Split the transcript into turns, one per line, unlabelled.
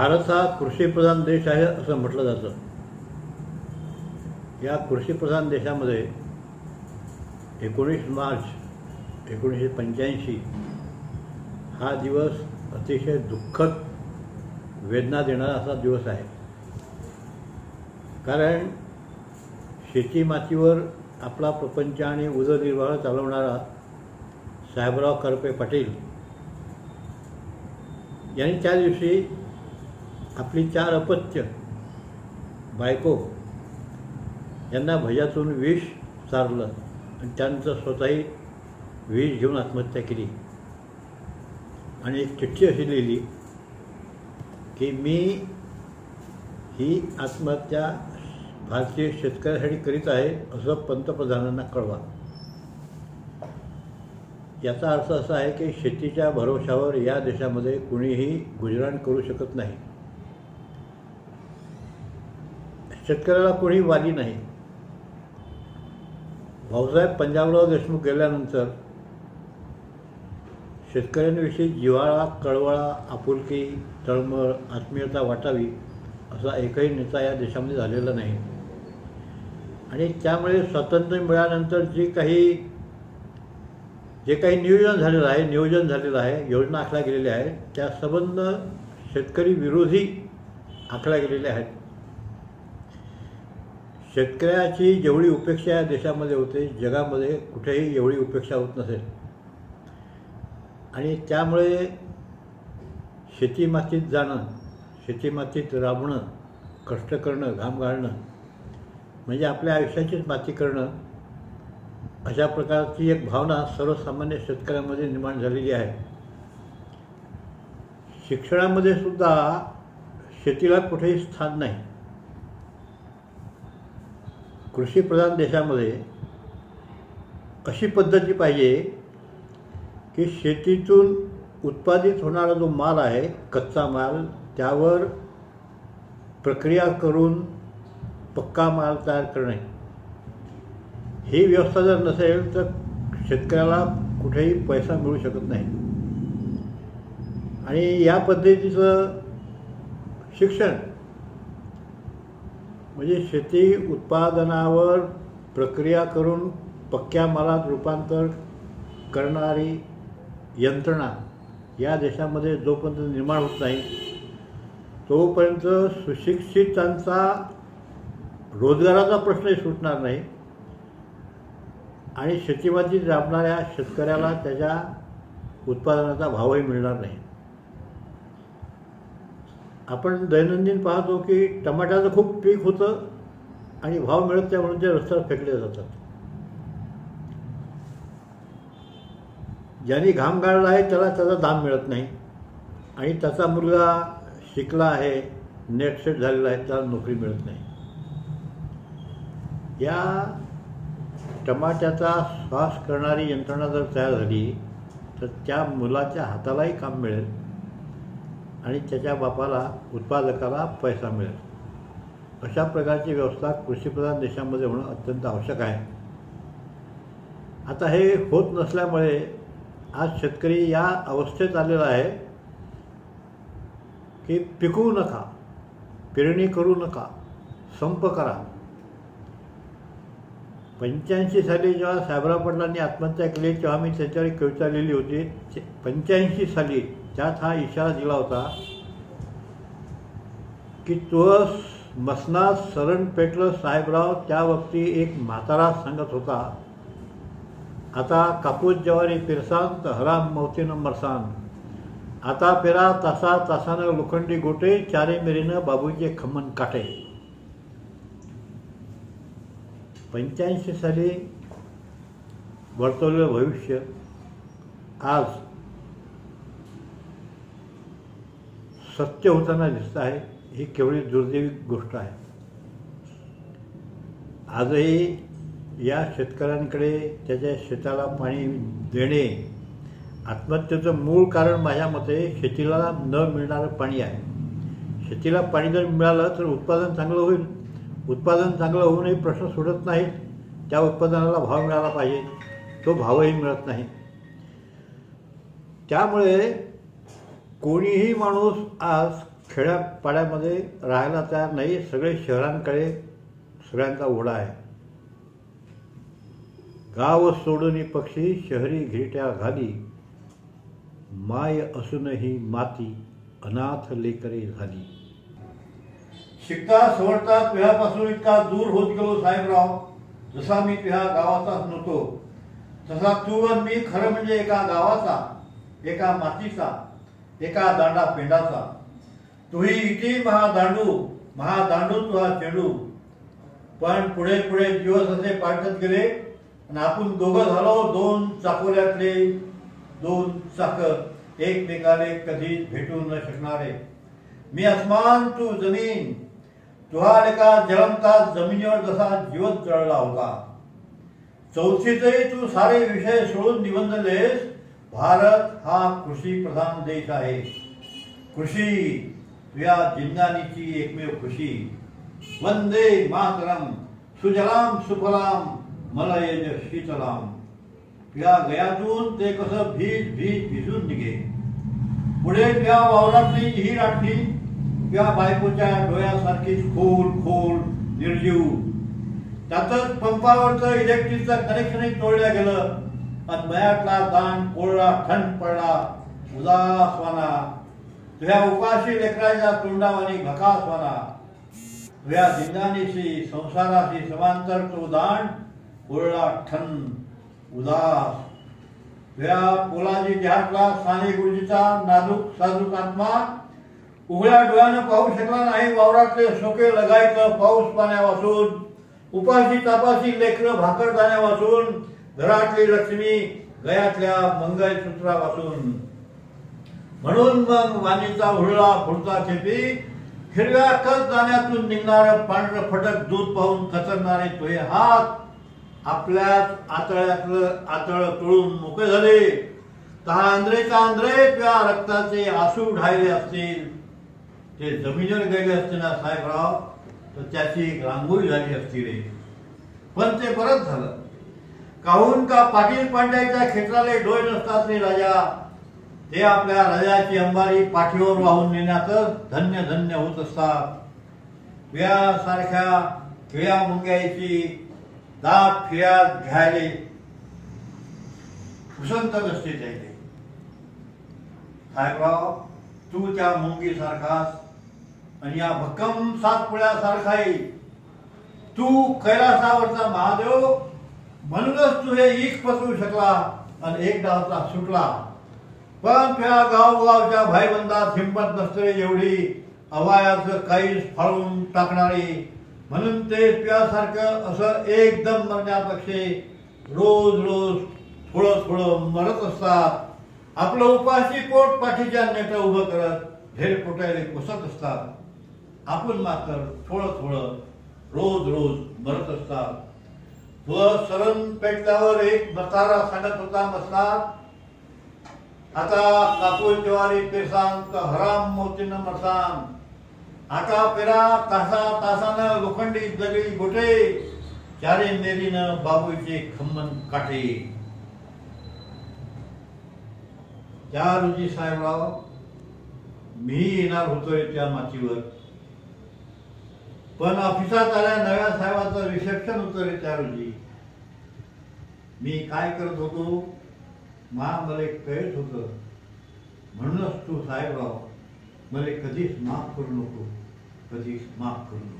भारत हा कृषीप्रधान देश आहे असं म्हटलं जातं. या कृषीप्रधान देशामध्ये एकोणीस मार्च एकोणीसशे पंच्याऐंशी हा दिवस अतिशय दुःखद वेदना देणारा असा दिवस आहे. कारण शेती मातीवर आपला प्रपंच आणि उदरनिर्वाह चालवणारा साहेबराव करपे पाटील यांनी त्या दिवशी आपली चार अपत्य बायको यांना भजातून विष चारलं आणि त्यानंतर स्वतःही विष घेऊन आत्महत्या केली. आणि एक चिठ्ठी अशी लिहिली की मी ही आत्महत्या भारतीय शेतकऱ्यासाठी करीत आहे असं पंतप्रधानांना कळवा. याचा अर्थ असा आहे की शेतीच्या भरोशावर या देशामध्ये कुणीही गुजराण करू शकत नाही. शेतकऱ्याला कोणी वाली नाही. भाऊसाहेब पंजाबराव देशमुख गेल्यानंतर शेतकऱ्यांविषयी जिव्हाळा कळवळा आपुलकी तळमळ आत्मीयता वाटावी असा एकही नेता या देशामध्ये झालेला नाही. आणि त्यामुळे स्वातंत्र्य मिळाल्यानंतर जी काही जे काही नियोजन झालेलं आहे नियोजन झालेलं आहे योजना आखल्या गेलेल्या आहेत त्या संबंध शेतकरी विरोधी आखल्या गेलेल्या आहेत. शेतकऱ्याची जेवढी उपेक्षा या देशामध्ये होते जगामध्ये कुठेही एवढी उपेक्षा होत नसेल. आणि त्यामुळे शेतीमातीत जाणं शेतीमातीत राबणं कष्ट करणं घाम घालणं म्हणजे आपल्या आयुष्याचीच माती करणं अशा प्रकारची एक भावना सर्वसामान्य शेतकऱ्यांमध्ये निर्माण झालेली आहे. शिक्षणामध्ये सुद्धा शेतीला कुठेही स्थान नाही. कृषीप्रधान देशामध्ये अशी पद्धती पाहिजे की शेतीतून उत्पादित होणारा जो माल आहे कच्चा माल त्यावर प्रक्रिया करून पक्का माल तयार करणे. ही व्यवस्था जर नसेल तर शेतकऱ्याला कुठेही पैसा मिळू शकत नाही. आणि या पद्धतीचं शिक्षण म्हणजे शेती उत्पादनावर प्रक्रिया करून पक्क्या मालात रूपांतर करणारी यंत्रणा या देशामध्ये जोपर्यंत निर्माण होत नाही तोपर्यंत सुशिक्षितांचा रोजगाराचा प्रश्नही सुटणार नाही आणि शेतीमाती राबणाऱ्या शेतकऱ्याला त्याच्या उत्पादनाचा भावही मिळणार नाही. आपण दैनंदिन पाहतो की टमाट्याचं खूप पीक होतं आणि भाव मिळत त्या म्हणून ते रस्त्यावर फेकले जातात. ज्यांनी घाम गाळला आहे त्याला त्याचा दाम मिळत नाही. आणि त्याचा मुलगा शिकला आहे नेट सेट झालेला आहे त्याला नोकरी मिळत नाही. या टमाट्याचा श्वास करणारी यंत्रणा जर तयार झाली तर त्या मुलाच्या हातालाही काम मिळेल. आणि त्याच्या बापाला उत्पादकाला पैसा मिळेल. अशा प्रकारची व्यवस्था कृषीप्रधान देशामध्ये होणं अत्यंत आवश्यक आहे. आता हे होत नसल्यामुळे आज शेतकरी या अवस्थेत आलेला आहे की पिकवू नका पेरणी करू नका संप करा. पंच्याऐंशी साली जेव्हा साहेबराव पटलांनी आत्महत्या केली तेव्हा मी त्याच्यावर कविता लिहिली होती. पंच्याऐंशी साली त्यात हा इशारा दिला होता की तो मसनात सरण पेटलं साहेबराव त्या बाबती एक म्हातारा सांगत होता. आता कापूस जवारी पिरसान तर हराम मौतीनं मरसान. आता पेरा तासा तासानं लोखंडी गोटे चारे मेरीनं बाबूचे खमन काटे. पंच्याऐंशी साली वर्तवलेलं भविष्य. आज सत्य होताना दिसत आहे ही केवढी दुर्दैवी गोष्ट आहे. आजही या शेतकऱ्यांकडे त्याच्या शेताला पाणी देणे आत्महत्येचं मूळ कारण माझ्या मते शेतीला न मिळणारं पाणी आहे. शेतीला पाणी जर मिळालं तर उत्पादन चांगलं होईल. उत्पादन चांगलं होऊनही प्रश्न सोडत नाहीत. त्या उत्पादनाला भाव मिळाला पाहिजे. तो भावही मिळत नाही. त्यामुळे कोणीही माणूस आज खेड्यापाड्यामध्ये राहायला तयार नाही सगळे शहरांकडे सगळ्यांचा ओढा आहे. गाव सोडून पक्षी शहरी घिरट्या घाली माय असूनही माती अनाथ लेकरे झाली शिकता सवडता तुझ्यापासून इतका दूर होत गेलो साहेबराव जसा मी तुझ्या गावाचाच नव्हतो तसा तू आणि मी खरं म्हणजे एका गावाचा एका मातीचा एका दांडा पेंडाचा. तुही इटी महादांडू महादांडू तुहा चेडू. पण पुढे पुढे दिवस असे पाठत गेले आणि आपण दोघं झालो दोन चाकोऱ्यातले दोन चाक एकमेकाले कधीच भेटू न शकणारे. मी अस्मान तू जमीन. तुहा एका जलमता जमिनीवर जसा जीवत जळला होता. चौथीतही तू सारे विषय सोडून निबंधलेस भारत हा कृषी प्रधान देश आहे. कृषी या जिंदानीची एकमेव खुशी वंदे मातरम सुजलाम सुफलाम मलयज शीतलाम. या गयातून ते कसं भीज भीज भिजून निघे. पुढे त्या वावरातली ही राठी त्या बायकोच्या डोळ्यासारखीच खोल खोल निर्जीव. त्यातच पंपावरचं इलेक्ट्रिकचं कनेक्शनही तोडलं गेलं. पण मयातला दान कोळला थंड पडला उदासवाना. तुझ्या उपाशी लेकराच्या तोंडावानी भकासवाना. तुझ्या जिंदानीशी संसाराशी समांतर तो दान कोळला ठंड उदास. तुझ्या पोलाजी देहातला साने गुरुजीचा नाजूक साजूक आत्मा उघड्या डोळ्यानं पाहू शकला नाही वावरातले शोके लगायचं पाऊस पाण्यापासून उपाशी तापाशी लेकरं भाकर दाण्या घरातली लक्ष्मी गयातल्या मंगळसूत्रापासून म्हणून मग वाणीचा हुळला फुडता खेपी हिरव्या कच दाण्यातून निघणारं पांढरं फटक दूध पाहून कचरणारे तुझे हात आपल्याच आतळ्यातलं आतळ तोळून मोकळे झाले. तहा आंध्रेचा आंध्रे तुझ्या रक्ताचे आसू ढायले असतील. ते जमिनीवर गेले असते ना साहेबराव तर त्याची एक रांगोळी झाली असती रे. पण ते परत झालं. काहून का पाटील पांड्याच्या क्षेत्राले डोळे नसतात रे राजा? ते आपल्या राजाची अंबारी पाठीवर वाहून नेण्यातच धन्य धन्य होत असतात. सारख्या खिळ्या मुंग्याची दात फिर्याद घ्यायले उसंत नसते त्याने साहेबराव तू त्या मुंगी सारखास आणि या भक्कम सातपुड्यासारखाही तू कैलासावरचा महादेव म्हणूनच तू हे ईक पसरू शकला आणि एक डावचा सुटला. पण त्या गावगावच्या भाईबंदात हिंमत नसते एवढी. अवायाचं काहीच फाळून टाकणारी. म्हणून ते त्यासारखं असं एकदम मरण्यापेक्षा रोज रोज थोडं थोडं मरत असतात. आपलं उपाशी पोट पाठीच्या नेट उभं करत ढेर पोटायला कोसत असतात. आपण मात्र थोडं थोडं रोज रोज मरत असतात. व सरण पेटल्यावर एक मसारा सांगत होता मसनात आता कापूर ज्वारी पेरसान हराम मोतीनं मरसान आता पेरा तासा तासानं लोखंडी दगडी गोटे चारे मेरीनं बाबूचे खम्मन काठे. त्या रुजी साहेबराव मी येणार होतोय त्या मातीवर. पण ऑफिसात आल्या नव्या साहेबाचं रिसेप्शन होतं रे त्या रोजी मी काय करत होतो? मा मला कळत होत. म्हणूनच तू साहेबराव मला कधीच माफ करू नको. कधीच माफ करू नको.